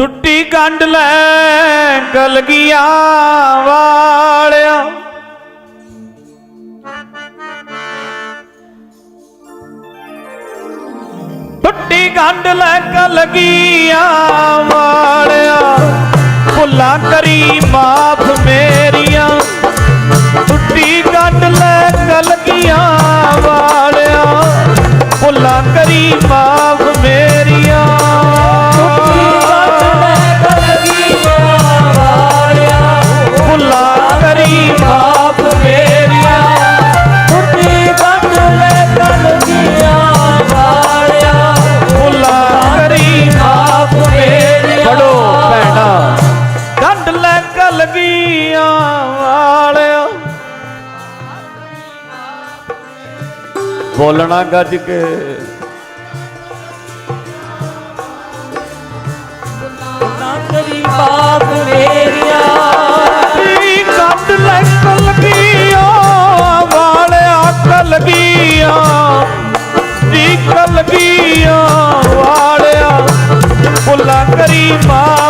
ਟੁੱਟੀ ਗੰਢ ਲੈ ਗਲਗੀਆਂ ਵਾਲਿਆ। ਟੁੱਟੀ ਗੰਢ ਲੈ ਗਲਗੀਆਂ ਵਾਲਿਆ। ਭੁੱਲਾਂ ਕਰੀ ਮਾਫ ਮੇਰੀਆਂ। ਟੁੱਟੀ ਗੰਢ ਲੈ ਗਲਗੀਆਂ ਵਾਲਿਆ। ਭੁੱਲਾਂ ਕਰੀ ਮਾਫ ਮੇਰੀਆਂ। ਬੋਲਣਾ ਗੱਜ ਕੇ। ਮੇਰੀਆ। ਨੀ ਲੈ ਗਲਗੀਆਂ ਵਾਲਿਆ ਗਲਗੀਆਂ ਵਾਲਿਆ ਭੁੱਲਾਂ ਕਰੀ ਮਾਫ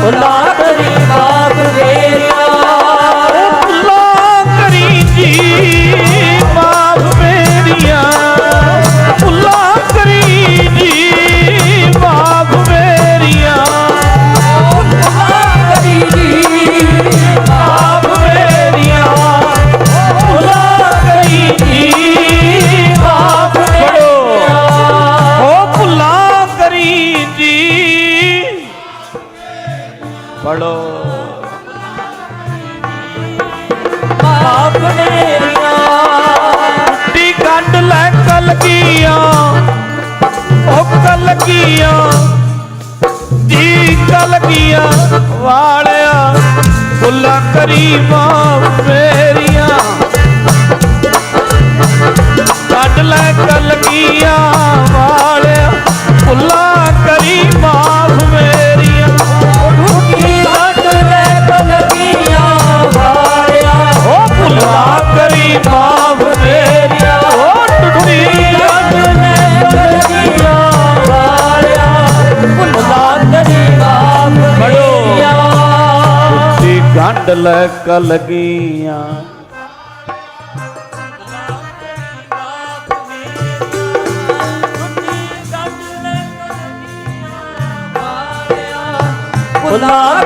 ਭੁੱਲਾ ਕਰੀ ਫੜੋ ਟੁੱਟੀ ਕੱਢ ਕਰੀ ਜੀ। ਕਲਕੀਆਂ ਉਹ ਕਲਕੀਆਂ ਜੀ ਕਲਕੀਆਂ ਵਾਲਿਆ ਫੁੱਲਾਂ ਕਰੀਬਾਂ ਮੇਰੀਆਂ। ਕੱਢ ਲੈ ਕਲਕੀਆਂ ਵਾਲਿਆ ਫੁੱਲਾਂ ਲੈ ਕਲਗੀਆਂ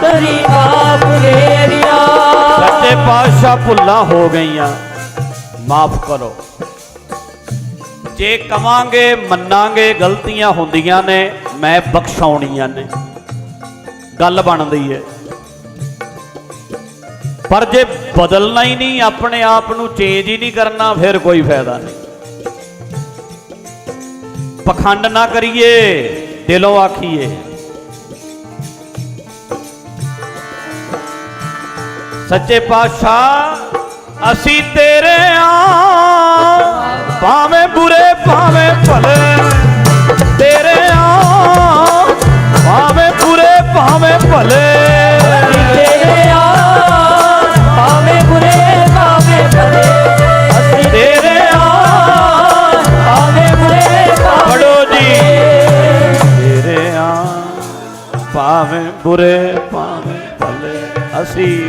ਤੇਰੀ ਆਪ ਮੇਰੀਆ ਸੱਚੇ ਪਾਤਸ਼ਾਹ ਭੁੱਲਾਂ ਹੋ ਗਈਆਂ। ਮਾਫ ਕਰੋ। ਜੇ ਕਵਾਂਗੇ ਮੰਨਾਂਗੇ ਗਲਤੀਆਂ ਹੁੰਦੀਆਂ ਨੇ ਮੈਂ ਬਖਸ਼ਾਉਣੀਆਂ ਨੇ। ਗੱਲ ਬਣਦੀ ਹੈ ਪਰ ਜੇ ਬਦਲਣਾ ਹੀ ਨਹੀਂ, ਆਪਣੇ ਆਪ ਨੂੰ ਚੇਂਜ ਹੀ ਨਹੀਂ ਕਰਨਾ, ਫਿਰ ਕੋਈ ਫਾਇਦਾ ਨਹੀਂ। ਪਖੰਡ ਨਾ ਕਰੀਏ, ਦਿਲੋਂ ਆਖੀਏ। ਸੱਚੇ ਪਾਤਸ਼ਾਹ, ਅਸੀਂ ਤੇਰੇ ਆ। ਭਾਵੇਂ ਬੁਰੇ, ਭਾਵੇਂ ਭਲੇ। ਅਸੀਂ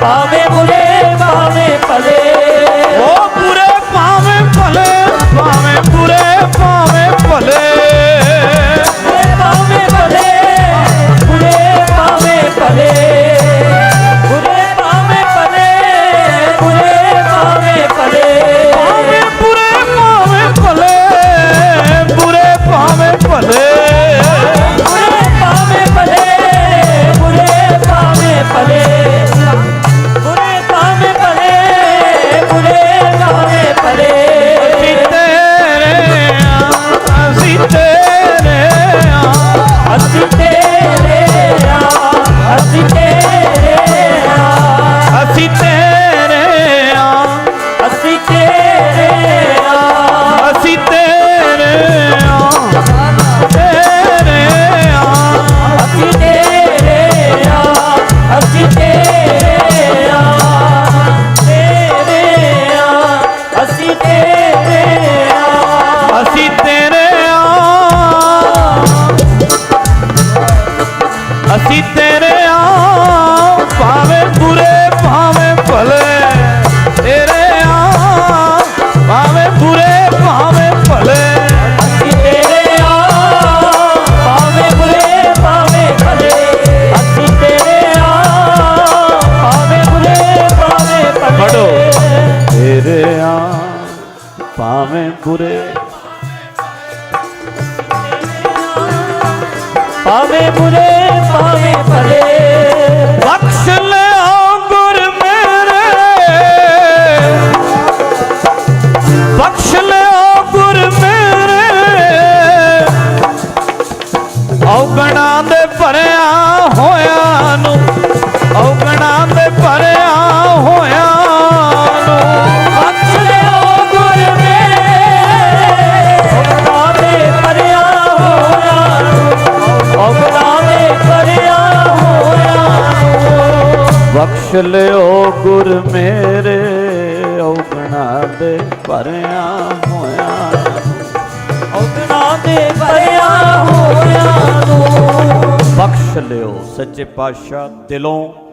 ਭਾਵੇਂ ਬੁਰੇ ਭਾਵੇਂ ਭਲੇ। ਉਹ ਬੁਰੇ ਭਾਵੇਂ ਭਲੇ ਭਾਵੇਂ ਬੁਰੇ ਭਾਵੇਂ ਭਲੇ। পুরে পাবে পুরে পাবে পরে বক্স ਬਖਸ਼ ਲਿਓ ਗੁਰ ਮੇਰੇ ਔਗਣਾ ਦੇ ਭਰਿਆ ਹੋਇਆ ਔਗਣਾ ਦੇ ਭਰਿਆ ਹੋਇਆ ਨੂੰ। ਬਖਸ਼ ਲਿਓ ਸੱਚੇ ਪਾਤਸ਼ਾਹ ਦਿਲੋਂ।